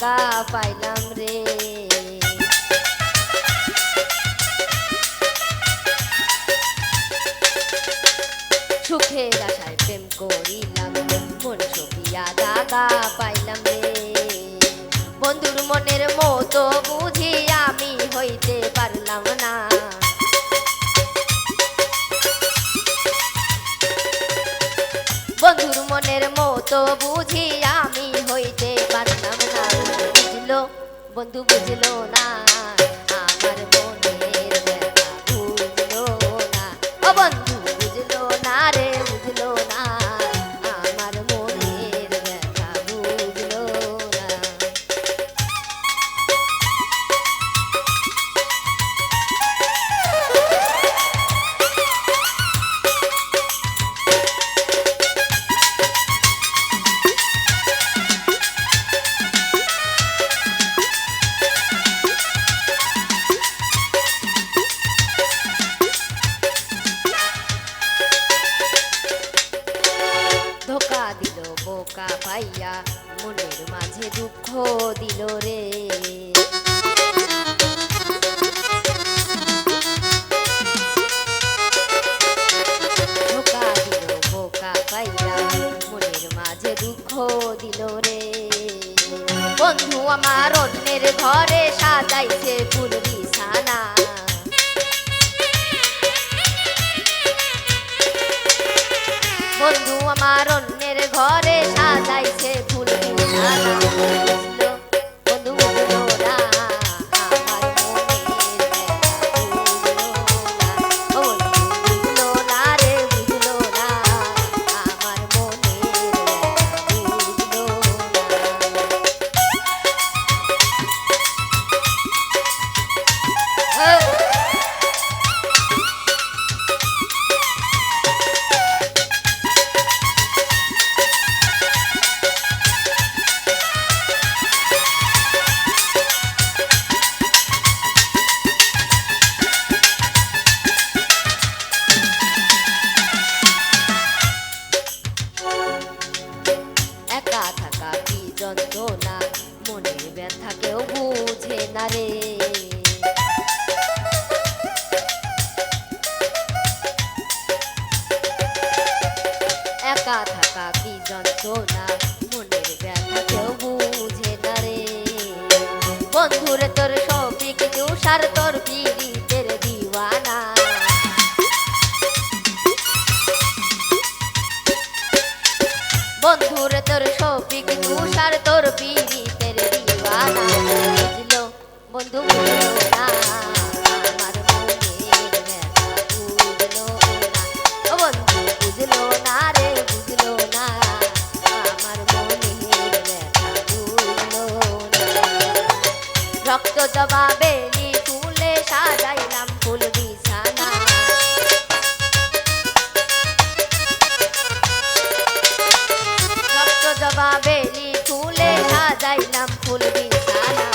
সুখিয়া পাইলাম রে। সুখের আশায় প্রেম করিলাম, মন সুখিয়া দাগা পাইলাম রে। বন্ধুর মনের মতো বুঝি আমি হইতে পারলাম না। বন্ধুর মনের মতো বুঝি বন্ধু বুঝলো না আমার মনের ধোকা দিল বোকা পাইয়া, মনের মাঝে দুঃখ দিল রে। ধোকা দিল, বোকা পাইয়া, মনের মাঝে দুঃখ দিল রে। বন্ধু আমার অন্যের ঘরে সাজাইছে ফুল বিছানা। বন্ধু আমার অন্যের ঘরে সাজাইছে ফুল বিছানা। যন্ত্রণা, মনের ব্যথা কেউ বুঝে না রে। একা থাকা কি যন্ত্রণা, মনের ব্যথা কেউ বুঝে না রে। বন্ধুরে তোর সপিক তুষার তোর পীড়িতের দিওয়ানা। বন্ধুরে তোর সপিক তুষার তোর পীড়িতের দিওয়ানা বুঝলো বন্ধু বুঝলো না না ও বন্ধু না। রে বুঝলো না, আমার মনের ব্যথা বুঝলো না। রক্ত জবা বেলি ফুলে সাজাইলাম পারলাম ফুল বিছানা